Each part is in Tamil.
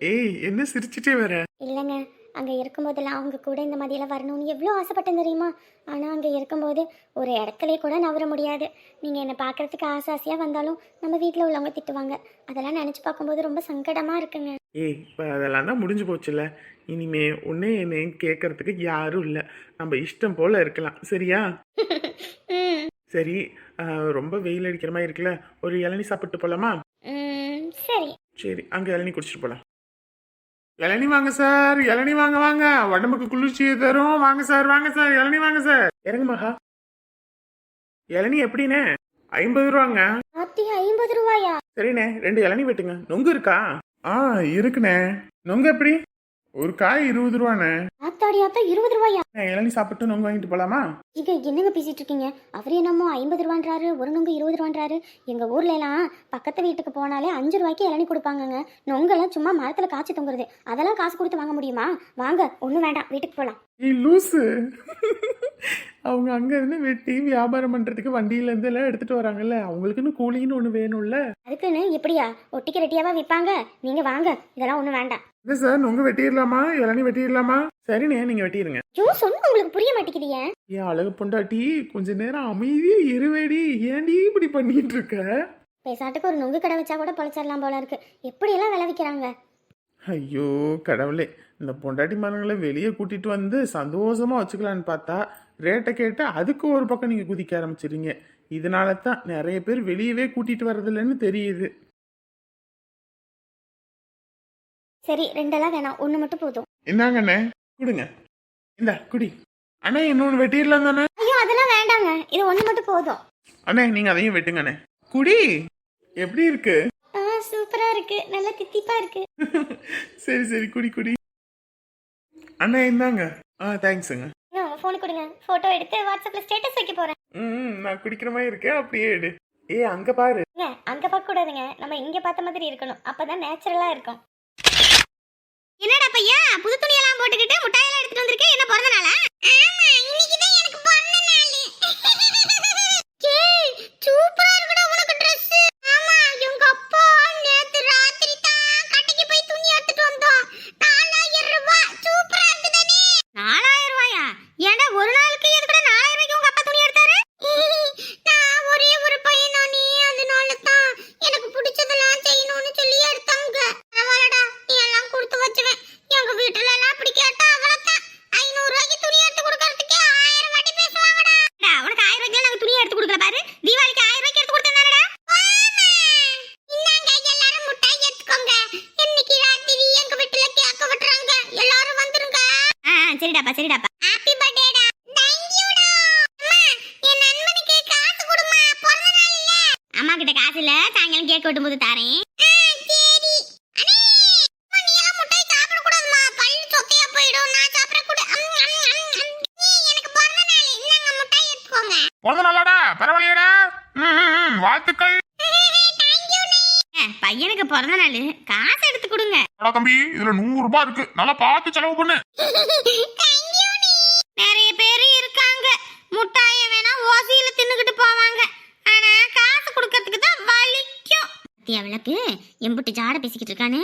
ஏய் என்ன சிரிச்சிட்டே வர? இல்லைங்க அங்கே இருக்கும்போதெல்லாம் அவங்க கூட இந்த மாதிரியெல்லாம் வரணும்னு எவ்வளோ ஆசைப்பட்டேன் தெரியுமா? ஆனால் அங்கே இருக்கும்போது ஒரு இடத்துலயே கூட நவர முடியாது. நீங்கள் என்னை பார்க்கறதுக்கு ஆசை ஆசையாக வந்தாலும் நம்ம வீட்டில் உள்ளவங்க திட்டுவாங்க. அதெல்லாம் நினச்சி பார்க்கும்போது ரொம்ப சங்கடமாக இருக்குங்க. ஏய் இப்போ அதெல்லாம் தான் முடிஞ்சு போச்சுல இனிமே ஒன்னே என்னையும் கேட்கறதுக்கு யாரும் இல்லை. நம்ம இஷ்டம் போல இருக்கலாம். சரியா? சரி ரொம்ப வெயில் அடிக்கிற மாதிரி இருக்குல்ல. ஒரு இளநீ சாப்பிட்டு போலாமா? சரி. சரி அங்கே இளநீ குடிச்சிட்டு போலாம். இளநீ வாங்க சார் இளநீ வாங்க வாங்க. உடம்புக்கு குளிர்ச்சியை தரும். வாங்க சார் வாங்க சார் இளநீ வாங்க சார். இறங்கு மகா. இளநீ எப்படிண்ணே ஐம்பது ரூபாங்க. ஐம்பது ரூபாயா? சரிண்ணே ரெண்டு இளநீ வெட்டுங்க. நொங்கு இருக்கா? ஆ இருக்குண்ணே. நொங்கு எப்படி? ஒரு காய் இருபது ரூபாண்ணே. ஆத்தாடி ஆத்தா இருபது ரூபாயா? இளநீ சாப்பிட்டு நொங்கு வாங்கிட்டு போலாமா? இங்க என்னங்க பேசிட்டு இருக்கீங்க? அவர் என்னமோ ஐம்பது ரூபான்றாரு ஒரு நொங்கு இருபது ரூபான்றாரு. எங்க ஊர்ல எல்லாம் பக்கத்து வீட்டுக்கு போனாலே அஞ்சு ரூபாய்க்கு இளநீ கொடுப்பாங்கங்க. நொங்கெல்லாம் சும்மா மரத்துல காய்ச்சி தொங்குறது. அதெல்லாம் காசு கொடுத்து வாங்க முடியுமா? வாங்க ஒன்றும் வேண்டாம் வீட்டுக்கு போலாம். ஏய் லூசு. அவங்க அங்க இருந்து வெட்டி வியாபாரம் பண்றதுக்கு வண்டியில இருந்து எல்லாம் எடுத்துட்டு வராங்கல்ல. அவங்களுக்குன்னு கூலின்னு ஒண்ணு வேணும்ல. அதுக்குன்னு எப்படியா? ஒட்டிக்கு ரெட்டியாவா விற்பாங்க நீங்க வாங்க. இதெல்லாம் ஒன்றும் வேண்டாம். என்ன சார் நொங்கு வெட்டிடலாமா? இளநீ வெட்டிடலாமா? சரிண்ணே நீங்க வெட்டிடுங்க. ஐயோ சொன்ன உங்களுக்கு புரிய மாட்டேங்குதியே. ஏன் அழகு பொண்டாட்டி கொஞ்ச நேரம் அமைதியா இருவேடி. ஏன்டி இப்படி பண்ணிட்டு இருக்க? பேசாட்டுக்கு ஒரு நொங்கு கடை வச்சா கூட பொழைச்சிடலாம் போல இருக்கு. எப்படியெல்லாம் விலை விற்கிறாங்க ஐயோ கடவுளே. இந்த பொண்டாட்டி மரங்களை வெளியே கூட்டிட்டு வந்து சந்தோஷமா வச்சுக்கலான்னு பார்த்தா ரேட்டை கேட்டு அதுக்கு ஒரு பக்கம் நீங்க குதிக்க ஆரம்பிச்சிடுங்க இதனால தான் நிறைய பேர் வெளியவே கூட்டிட்டு வர்றதில்லைன்னு தெரியுது. சரி ரெண்டெல்லாம் வேணாம். ஒன்று மட்டும் போதும். இந்தாங்கண்ணே குடுங்க. இந்த குடி. அண்ணே இன்னொன்று வெட்டிடலாம் தானே? ஐயோ அதெல்லாம் வேண்டாங்க. இது ஒன்று மட்டும் போதும். அண்ணே நீங்க அதையும் வெட்டுங்கண்ணே குடி. எப்படி இருக்கு? சூப்பரா இருக்கு. நல்ல தித்திப்பா இருக்கு. சரி சரி குடி குடி. அண்ணே இந்தாங்க. ஆ தேங்க்ஸுங்க உங்க ஃபோனு கொடுங்க. ஃபோட்டோ எடுத்து வாட்ஸ்அப்ல ஸ்டேட்டஸ் வைக்க போறேன். ம் நான் குடிக்கிற மாதிரி இருக்கேன். அப்படியே எடு. ஏ அங்க பாரு. அங்க பார்க்க கூடாதுங்க. நம்ம இங்க பார்த்த மாதிரி இருக்கணும். அப்பதான் நேச்சுரலா இருக்கும். என்னடா பையா? புது துணி எல்லாம் போட்டுக்கிட்டு முட்டாயெல்லாம் எடுத்துட்டு வந்திருக்கே? என்ன பிறந்த நாளா? ஆமா இன்னைக்கு தான் எனக்கு பிறந்த நாள். ஏய் சூப்பரா இருக்குடா உனக்கு Dress ஆமா எங்க அப்பா நேத்து ராத்திரி தான் கடைக்கு போய் துணி எடுத்துட்டு வந்தோம் 4000 ரூபாய் சூப்பரா இருக்கு தானே 4000 ரூபாயா ஏன்டா ஒரு நாளுக்கு எதுக்குடா 4000 ரூபாய்க்கு உங்க அப்பா துணி எடுத்தாரு நான் ஒரே ஒரு பையனா நீ அதனால தான் எனக்கு பிடிச்சதெல்லாம் செய்யணும்னு சொல்லி எடுத்தாங்க பரவாயில்லடா நீ எல்லாம் கொடுத்து வச்சுவேன் எங்க வீட்டுல எல்லாம் அப்படி கேட்டா அவ்வளவுதான் ஐநூறு ரூபாய்க்கு துணி எடுத்து கொடுக்கறதுக்கே ஆயிரம் வாட்டி பேசுவாங்கடா உனக்கு ஆயிரம் ரூபாய்க்கு நாங்க துணி எடுத்து கொடுக்கல பாரு தீபாவளிக்கு ஆயிரம் ரூபாய்க்கு எடுத்து கொடுத்தேன்டா இன்னாங்க எல்லாரும் முட்டாய் எடுத்துக்கோங்க இன்னைக்கு ராத்திரி எங்க வீட்டுல கேக்க வெட்டுறாங்க எல்லாரும் வந்துருங்க சரிடாப்பா சரிடாப்பா ஹாப்பி பர்த்டேடா தேங்க் யூடா அம்மா என் நண்பனுக்கு காசு கொடுமா பிறந்த நாள் இல்ல அம்மா கிட்ட காசு இல்ல சாயங்காலம் கேக் வெட்டும்போது தாரேன். சரி. அண்ணே அம்மா, நீ எல்லாம் முட்டாய் சாப்பிட கூடாதுமா பல்லு சொத்தையா போயிடும். நான் சாப்பிட கூட எனக்கு பிறந்த நாளாடா பரவாயில்லையடா. வாழ்த்துக்கள். பையனுக்கு பிறந்த நாள். காசு எடுத்து கொடுங்க. தம்பி இதுல நூறு ரூபாய் இருக்கு. நல்லா பார்த்து செலவு பண்ணு நிறைய பேர் இருக்காங்க முட்டாய வேணா ஓசியில தின்னுகிட்டு போவாங்க ஆனா காசு கொடுக்கறதுக்கு தான் வலிக்கும் தியா விளக்கு? எம்புட்டு ஜாட பேசிக்கிட்டு இருக்கானே.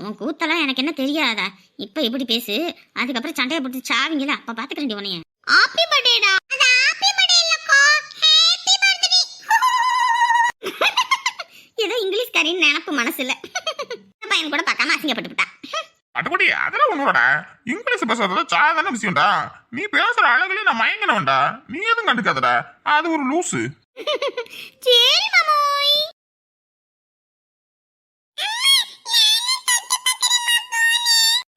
உன் கூத்தெல்லாம் எனக்கு என்ன தெரியாதா? இப்ப எப்படி பேசு? அதுக்கப்புறம் சண்டையை போட்டு சாவிங்களா அப்ப பாத்துக்கிறேன் உனைய ஹாப்பி பர்த்டேடா அது ஹாப்பி பர்த்டே இல்லக்கா ஹாப்பி பர்த்டே. ஏதோ இங்கிலீஷ்காரின் நினப்பு மனசுல. பையன் கூட பார்க்காம அசிங்கப்பட்டு விட்டா அட்டுக்குடி அதெல்லாம் ஒண்ணுடா இங்கிலீஷ் பேசுறதுல சாதாரண விஷயம்டா. நீ பேசுற அழகுல நான் மயங்கினவன்டா. நீ எதுவும் கண்டுக்காதடா. அது ஒரு லூசு. சரி மாமோய் பாரு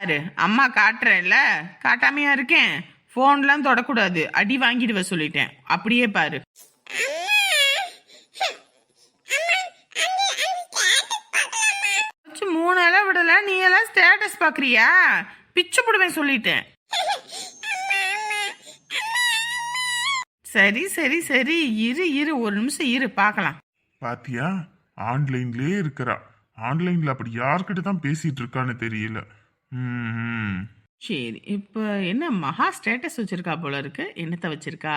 அம்மா காட்டுறேன்ல காட்டாமையா இருக்கேன் ஃபோன்லாம் தொடக்கூடாது அடி வாங்கிடுவ சொல்லிட்டேன் அப்படியே பாரு மூணு அளவு விடல நீ எல்லாம் ஸ்டேட்டஸ் பாக்குறியா பிச்சு போடுவேன் சொல்லிட்டேன் சரி சரி சரி இரு இரு ஒரு நிமிஷம் இரு பார்க்கலாம் பாத்தியா ஆன்லைன்லயே இருக்கிறா ஆன்லைன்ல அப்படி யார்கிட்ட தான் பேசிட்டு இருக்கான்னு தெரியல ம் சரி இப்போ என்ன மகா ஸ்டேட்டஸ் வச்சிருக்கா போல இருக்கு? என்னத்த வச்சிருக்கா?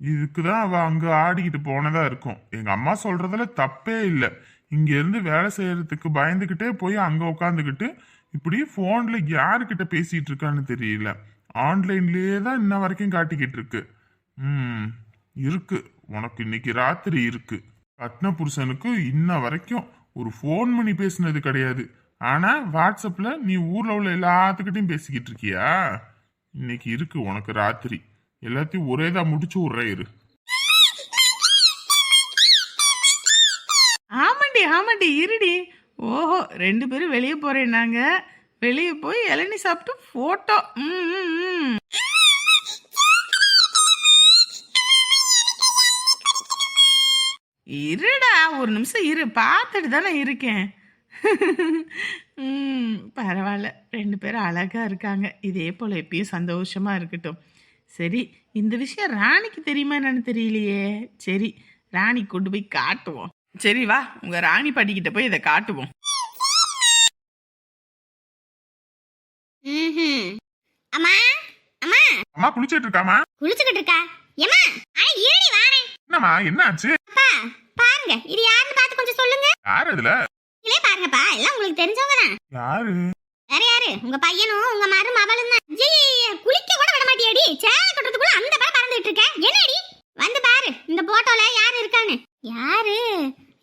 இதுக்குதான் அவ அங்க ஆடிக்கிட்டு போனதா இருக்கும். எங்க அம்மா சொல்றதுல தப்பே இல்ல. இங்க இருந்து வேலை செய்யறதுக்கு பயந்துகிட்டே போய் அங்க உட்காந்துக்கிட்டு இப்படி போன்ல யாருக்கிட்ட பேசிட்டு இருக்கான்னு தெரியல. ஆன்லைன்லயே தான் இன்ன வரைக்கும் காட்டிக்கிட்டு இருக்கு. ம் இருக்கு. உனக்கு இன்னைக்கு ராத்திரி இருக்கு. கட்ன புருஷனுக்கு இன்ன வரைக்கும் ஒரு ஃபோன் பண்ணி பேசுனது கிடையாது. ஆனா வாட்ஸ்அப்ல நீ ஊர்ல உள்ள எல்லாத்துக்கிட்டையும் பேசிக்கிட்டு இருக்கியா? இன்னைக்கு இருக்கு உனக்கு ராத்திரி. எல்லாத்தையும் ஒரேதா முடிச்சு விட்றேன் இரு. ஆமாண்டி ஆமாண்டி இருடி. ஓஹோ ரெண்டு பேரும் வெளியே போறேன்னாங்க வெளியே போய் இளநீ சாப்பிட்டு போட்டோ ம் ம். இருடா ஒரு நிமிஷம் இரு. பார்த்துட்டு தானே இருக்கேன். ம் பரவாயில்ல. ரெண்டு பேரும் அழகா இருக்காங்க. இதே போல எப்பயும் சந்தோஷமா இருக்கட்டும். சரி இந்த விஷயம் ராணிக்கு தெரியுமா என்னன்னு தெரியலையே. சரி ராணி கொண்டு போய் காட்டுவோம். சரி வா. உங்க ராணி பாட்டிக்கிட்ட போய் இதை காட்டுவோம். அம்மா அம்மா. அம்மா குளிச்சிட்டு இருக்காமா குளிச்சுக்கிட்டு இருக்கா? ஏம்மா அட இருடி வாரேன். என்னம்மா என்ன ஆச்சு அப்பா பாருங்க. இது யாருன்னு பார்த்து கொஞ்சம் சொல்லுங்க. யார் இதுல இல்லே பாருங்கப்பா எல்லாம் உங்களுக்கு தெரிஞ்சவங்க தான் யாரு? வேற யாரு? உங்க பையனும் உங்க மருமகளும் தான். ஐயே, குளிக்க கூட விட மாட்டியாடி. சேலை கட்டுறதுக்குள்ள அந்த பா பறந்துட்டு இருக்க. என்னடி? வந்து பாரு இந்த போட்டோல யாரு இருக்கான்னு. யாரு?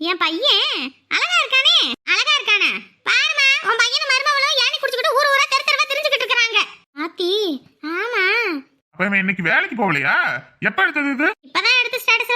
என் பையன். அழகா இருக்கானே. அழகா இருக்கானே? பாருமா உன் பையனும் மருமகளும் ஏணி குடிச்சுக்கிட்டு ஊர் ஊரா தெரு தெருவா தெரிஞ்சுக்கிட்டு இருக்காங்க ஆத்தி ஆமா. அப்ப இன்னைக்கு வேலைக்கு போகலையா? எப்ப எடுத்தது இது?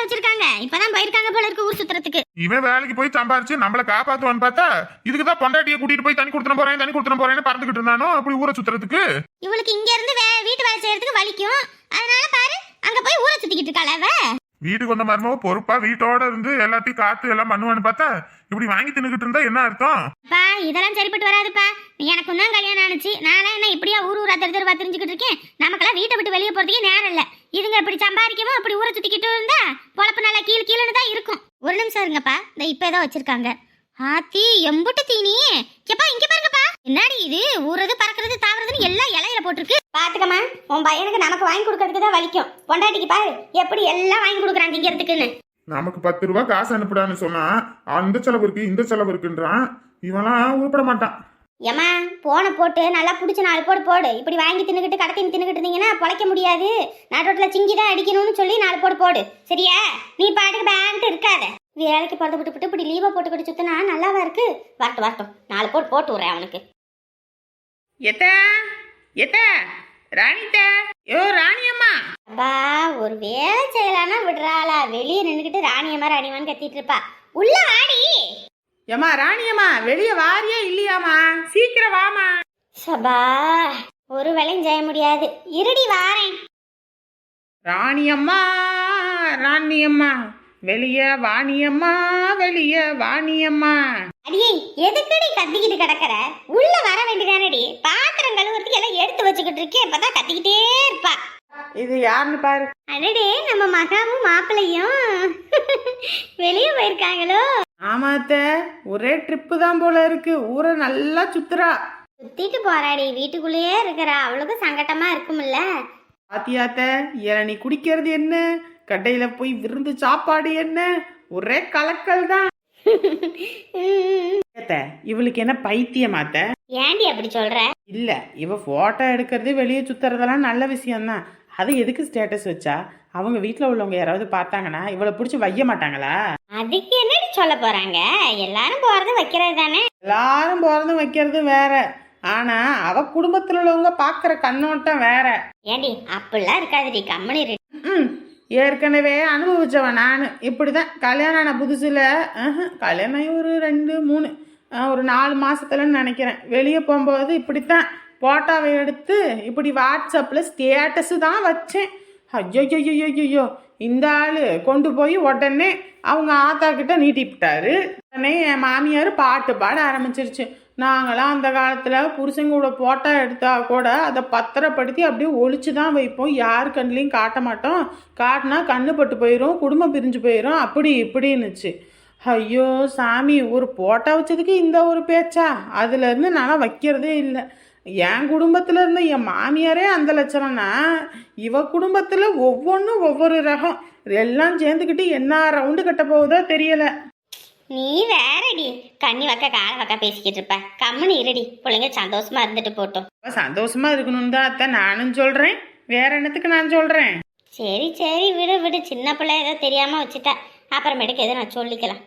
வச்சிருக்காங்க. இப்பதான் போயிருக்காங்க போல இருக்கு ஊர் சுத்துறதுக்கு. இவன் வேலைக்கு போய் சம்பாரிச்சு நம்மள காப்பாத்துவான்னு பார்த்தா இதுக்கு தான் பொண்டாட்டியை கூட்டிட்டு போய் தண்ணி கொடுத்துட போறேன் தண்ணி கொடுத்துட போறேன்னு பறந்துகிட்டு இருந்தானோ அப்படி ஊரை சுத்துறதுக்கு? இவளுக்கு இங்க இருந்து வீட்டு வேலை செய்யறதுக்கு வலிக்கும். அதனால பாரு அங்க போய் ஊரை சுத்திக்கிட்டு இருக்காள வீட்டுக்கு வந்த மருமவ பொறுப்பா வீட்டோட இருந்து எல்லாத்தையும் காத்து எல்லாம் பண்ணுவான்னு பார்த்தா இப்படி வாங்கி தின்னுகிட்டு இருந்தா என்ன அர்த்தம்? பா இதெல்லாம் சரிப்பட்டு வராதுப்பா. எனக்கும் தான் கல்யாணம் ஆனுச்சு. நானும் என்ன இப்படியா ஊர் ஊரா தெரு தெருவா தெரிஞ்சுக்கிட்டு இருக்கேன்? நமக்கெல்லாம் வீட்டை விட்டு வெளியே போறதுக்கே நேரம் இல்ல. இதுங்க இப்படி சம்பாதிக்கவும் இப்படி ஊரை சுத்திக்கிட்டு இருந்தா பொழப்பு நல்லா கீழ கீழே தான் இருக்கும். ஒரு நிமிஷம் இருங்கப்பா. இந்த இப்ப ஏதோ வச்சிருக்காங்க. ஆத்தி எம்புட்டு தீனி. எப்பா இங்க பாருங்கப்பா. என்னடி இது? ஊறது பறக்கிறது தாவறதுன்னு எல்லாம் இலையில போட்டிருக்கு. பாத்துக்கம்மா உன் பையனுக்கு நமக்கு வாங்கி கொடுக்கறதுக்கு தான் வலிக்கும். பொண்டாட்டிக்கு பாரு எப்படி எல்லாம் வாங்கி கொடுக்குறான் திங்கிறதுக்குன்னு. நமக்கு பத்து ரூபாய் காசு அனுப்புடான்னு சொன்னா அந்த செலவு இருக்கு இந்த செலவு இருக்குன்றான். இவன்லாம் உருப்பட மாட்டான். ஏம்மா போனை போட்டு நல்லா பிடிச்ச நாலு போடு போடு. இப்படி வாங்கி தின்னுக்கிட்டு கடத்தி தின்னுக்கிட்டு இருந்தீங்கன்னா பொழைக்க முடியாது. நடுரோட்டில் சிங்கி தான் அடிக்கணும்னு சொல்லி நாலு போடு போடு. சரியா? நீ பாட்டுக்கு பேண்ட்டு இருக்காத. வேலைக்கு போட்டு விட்டு விட்டு இப்படி லீவை போட்டுக்கிட்டு சுத்தினா நல்லாவா இருக்கு? வரட்டும் வரட்டும். நாலு போட்டு போட்டு விட்றேன் அவனுக்கு. எத்த? எத்த ராணித்த. யோ ராணி அம்மா அப்பா ஒரு வேலை செய்யலான்னா விடுறாளா? வெளியே நின்றுக்கிட்டு ராணியம்மா ராணியம்மான்னு கத்திட்டு இருப்பா. உள்ள வாடி. ஏம்மா ராணி அம்மா வெளியே வாரியா இல்லையாம்மா? சீக்கிரம் வாமா சபா ஒரு வேலையும் செய்ய முடியாது. இருடி வாரேன். ராணி அம்மா ராணி அம்மா வெளியே வாணியம்மா வெளியே வாணியம்மா. அடியே எதுக்குடி கத்திக்கிட்டு கிடக்குற? உள்ள வர வேண்டியதானடி? பாத்திரம் கழுவுறதுக்கு எல்லாம் எடுத்து வச்சுக்கிட்டு இருக்கேன் இப்பதான் கத்திக்கிட்டே இருப்பா. இது யாருன்னு பாரு. அடடே நம்ம மகாவும் மாப்பிள்ளையும் வெளியே போயிருக்காங்களோ? ஆமாத்த ஒரே ட்ரிப்பு தான் போல இருக்கு. ஊரை நல்லா சுத்துறா. சுத்திட்டு போறாடி வீட்டுக்குள்ளேயே இருக்கிறா. அவளுக்கும் சங்கட்டமா இருக்கும்ல. பாத்தியாத்த இளநீ குடிக்கிறது என்ன? கடையில போய் விருந்து சாப்பாடு என்ன? ஒரே கலக்கல் தான். இவளுக்கு என்ன பைத்தியமாத்த? ஏண்டி அப்படி சொல்ற? இல்ல இவ போட்டோ எடுக்கிறது வெளியே சுத்துறதெல்லாம் நல்ல விஷயம்தான். அது எதுக்கு ஸ்டேட்டஸ் வச்சா? அவங்க வீட்ல உள்ளவங்க யாராவது பார்த்தாங்கன்னா இவளை பிடிச்சி வைய மாட்டாங்களா? அதுக்கு என்னடி சொல்ல போறாங்க? எல்லாரும் போறது வைக்கிறது தானே எல்லாரும் போறதும் வைக்கிறது வேற. ஆனா அவ குடும்பத்துல உள்ளவங்க பாக்குற கண்ணோட்டம் வேற. ஏண்டி அப்படிலாம் இருக்காதுடி கம்மனி ம் ஏற்கனவே அனுபவிச்சவன் நான். இப்படிதான். கல்யாணம் ஆன புதுசுல ஆஹா, கல்யாணம் ஆகி ஒரு ரெண்டு மூணு. ஒரு நாலு மாதத்துலன்னு நினைக்கிறேன். வெளியே போகும்போது இப்படித்தான் ஃபோட்டோவை எடுத்து இப்படி வாட்ஸ்அப்பில் ஸ்டேட்டஸு தான் வச்சேன். ஐயோ இந்த ஆள் கொண்டு போய் உடனே அவங்க ஆத்தா கிட்ட நீட்டிவிட்டாரு உடனே என் மாமியார் பாட்டு பாட ஆரம்பிச்சிருச்சு. நாங்களாம் அந்த காலத்தில் புருஷங்க கூட போட்டோ எடுத்தா கூட அதை பத்திரப்படுத்தி அப்படியே ஒழிச்சு தான் வைப்போம். யார் கண்ணிலையும் காட்ட மாட்டோம். காட்டினா கண்ணு பட்டு போயிடும் குடும்பம் பிரிஞ்சு போயிடும் அப்படி இப்படின்னுச்சு. ஐயோ சாமி ஒரு போட்டோ வச்சதுக்கு இந்த ஒரு பேச்சா? அதுலேருந்து நான் வைக்கிறதே இல்லை. என் குடும்பத்தில் இருந்த என் மாமியாரே அந்த லட்சணம்னா இவ குடும்பத்தில் ஒவ்வொன்றும் ஒவ்வொரு ரகம். எல்லாம் சேர்ந்துக்கிட்டு என்ன ரவுண்டு கட்ட போகுதோ தெரியல. நீ வேறடி. கண்ணி வக்க கால வக்க பேசிக்கிட்டு இருப்ப. கம்முன்னு இருடி. பிள்ளைங்க சந்தோஷமா இருந்துட்டு போட்டோம். சந்தோஷமா இருக்கணும் தான் அத்தை நானும் சொல்றேன். வேற என்னத்துக்கு நான் சொல்றேன்? சரி சரி. விடு விடு. சின்ன பிள்ளை ஏதோ தெரியாம வச்சுட்டா. அப்புறமேட்டுக்கு எதோ நான் சொல்லிக்கலாம்.